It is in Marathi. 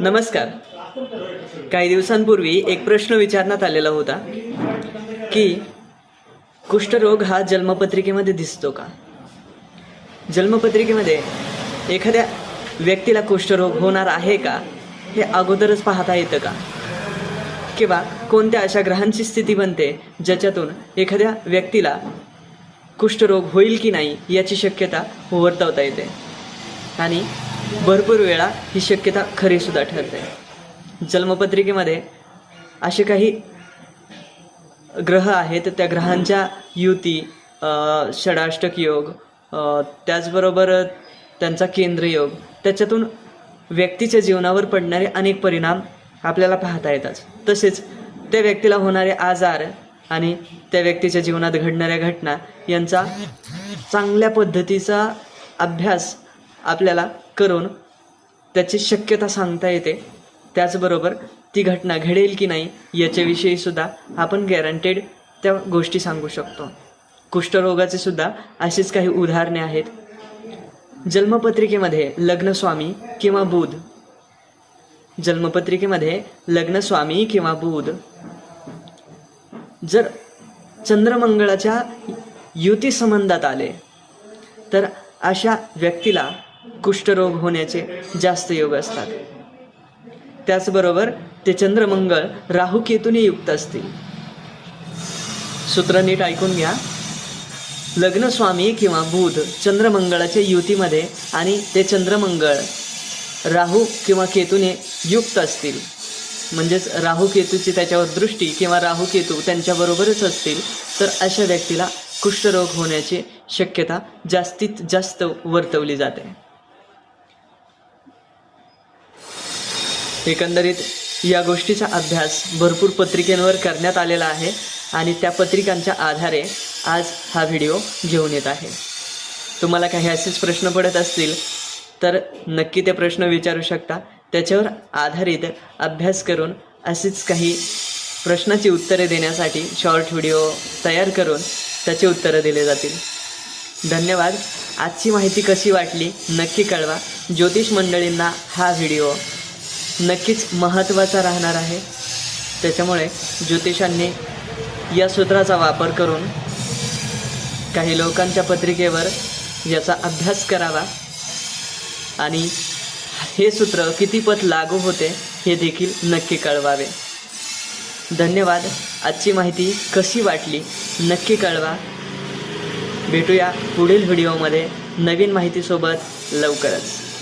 नमस्कार. काही दिवसांपूर्वी एक प्रश्न विचारण्यात आलेला होता की कुष्ठरोग हा जन्मपत्रिकेमध्ये दिसतो का? जन्मपत्रिकेमध्ये एखाद्या व्यक्तीला कुष्ठरोग होणार आहे का? हे अगोदरच पाहता येतं का? किंवा कोणत्या अशा ग्रहांची स्थिती बनते ज्याच्यातून एखाद्या व्यक्तीला कुष्ठरोग होईल की नाही याची शक्यता वर्तवता येते? आणि भरपूर वेळा ही शक्यता खरीसुद्धा ठरते. जन्मपत्रिकेमध्ये असे काही ग्रह आहेत त्या ग्रहांच्या युती षडाष्टक योग त्याचबरोबर त्यांचा केंद्रयोग त्याच्यातून व्यक्तीच्या जीवनावर पडणारे अनेक परिणाम आपल्याला पाहता येतात. तसेच त्या व्यक्तीला होणारे आजार आणि त्या व्यक्तीच्या जीवनात घडणाऱ्या घटना यांचा चांगल्या पद्धतीचा अभ्यास आपल्याला करून त्याची शक्यता सांगता येते. त्याचबरोबर ती घटना घडेल की नाही याच्याविषयी सुद्धा आपण गॅरंटेड त्या गोष्टी सांगू शकतो. कुष्ठरोगाचे सुद्धा अशीच काही उदाहरणे आहेत. जन्मपत्रिकेमध्ये लग्नस्वामी किंवा बुध. जन्मपत्रिकेमध्ये लग्नस्वामी किंवा बुध. जर चंद्रमंगळाच्या युती संबंधात आले तर अशा व्यक्तीला कुष्ठरोग होण्याचे जास्त योग असतात. त्याचबरोबर ते चंद्रमंगळ राहुकेतूने युक्त असतील. सूत्र नीट ऐकून घ्या. लग्नस्वामी किंवा बुध चंद्रमंगळाच्या युतीमध्ये आणि ते चंद्रमंगळ राहू किंवा केतूने युक्त असतील. म्हणजेच राहू केतूची त्याच्यावर दृष्टी किंवा राहू केतू त्यांच्याबरोबरच असतील तर अशा व्यक्तीला कुष्ठरोग होण्याची शक्यता जास्तीत जास्त वर्तवली जाते. एकंदरीत या गोष्टीचा अभ्यास भरपूर पत्रिकेंवर करण्यात आलेला आहे आणि त्या पत्रिकांच्या आधारे आज हा व्हिडिओ घेऊन येत आहे. तुम्हाला काही असेच प्रश्न पडत असतील तर नक्की ते प्रश्न विचारू शकता. त्याच्यावर आधारित अभ्यास करून अशीच काही प्रश्नाची उत्तरे देण्यासाठी शॉर्ट व्हिडिओ तयार करून त्याचे उत्तरं दिले जातील. धन्यवाद. आजची माहिती कशी वाटली नक्की कळवा. ज्योतिष मंडळींना हा व्हिडिओ नक्कीच महत्त्वाचा राहणार आहे. त्याच्यामुळे ज्योतिषांनी या सूत्राचा वापर करून काही लोकांच्या पत्रिकेवर याचा अभ्यास करावा. आणि हे सूत्र कितीपत लागू होते हे देखील नक्की कळवावे. धन्यवाद. आजची माहिती कशी वाटली नक्की कळवा. भेटूया पुढील व्हिडिओमध्ये नवीन माहितीसोबत लवकरच.